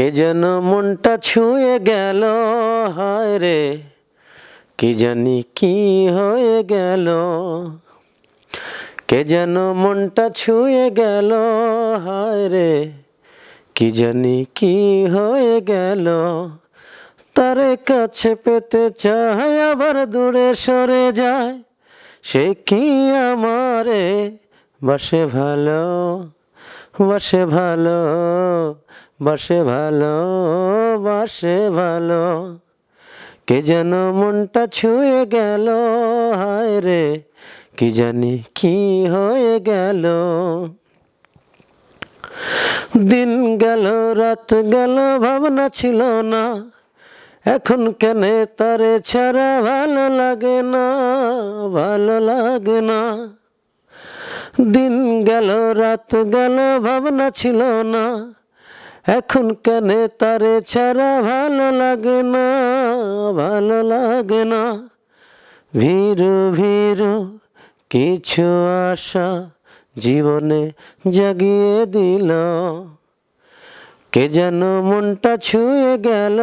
কে যেন মনটা ছুঁয়ে গেল? হায় রে, কি জানি কি হয়ে গেল? কে যেন মনটা ছুঁয়ে গেল? হায় রে, কি জানি কি হয়ে গেল? তারে কাছে পেতে চায়, আবার দূরে সরে যায়। সে কি আমারে বসে ভালো? বাসে ভালো বাসে ভালো বাসে ভালো। কে যেন মনটা ছুঁয়ে গেল, হায় রে, কি জানি কি হয়ে গেল। দিন গেল, রাত গেল, ভাবনা ছিল না। এখন কেন তারে ছাড়া ভালো লাগে না, ভালো লাগে না। দিন গেল, রাত গেল, ভাবনা ছিল না। এখন কেন তারে ছাড়া ভালো লাগে না, ভালো লাগে না। ভীরু ভীরু, কিছু আশা জীবনে জাগিয়ে দিল। কে যেন মনটা ছুঁয়ে গেল,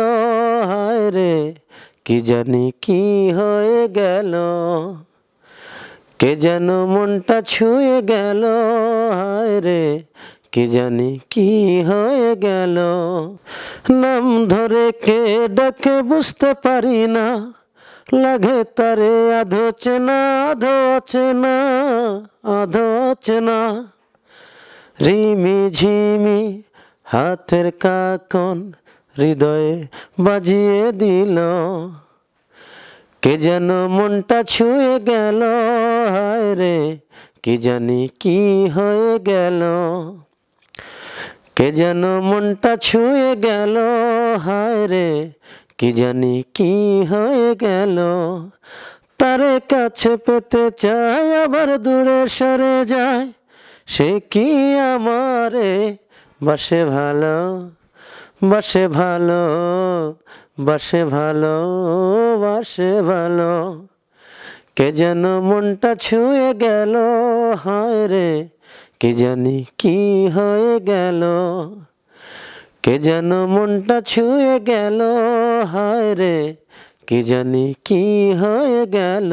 হায় রে, কি জানি কি হয়ে গেল। কে যেন মনটা ছুঁয়ে গেল? হায় রে, কি জানি কি হয়ে গেল? নাম ধরে কে ডাকে বুঝতে পারি না। লাগে তারে আধো চেনা আধো চেনা আধো চেনা রিমি ঝিমি হাতের কাকন হৃদয়ে বাজিয়ে দিল। কে যেন মনটা ছুঁয়ে গেল? হায় রে, কি জানি কি হয়ে গেল? কে যেন মনটা ছুঁয়ে গেল? হায় রে, কি জানি কি হয়ে গেল? তারে কাছে পেতে চায় আবার দূরে সরে যায় সে কি আমারে বাসে ভালো বাসে ভালো? বাসে ভালো বাসে ভালো, কে যেন মনটা ছুঁয়ে গেল, হায় রে, কে জানি কি হয়ে গেল, কে যেন মনটা ছুঁয়ে গেল, হায় রে, কে জানি কি হয়ে গেল।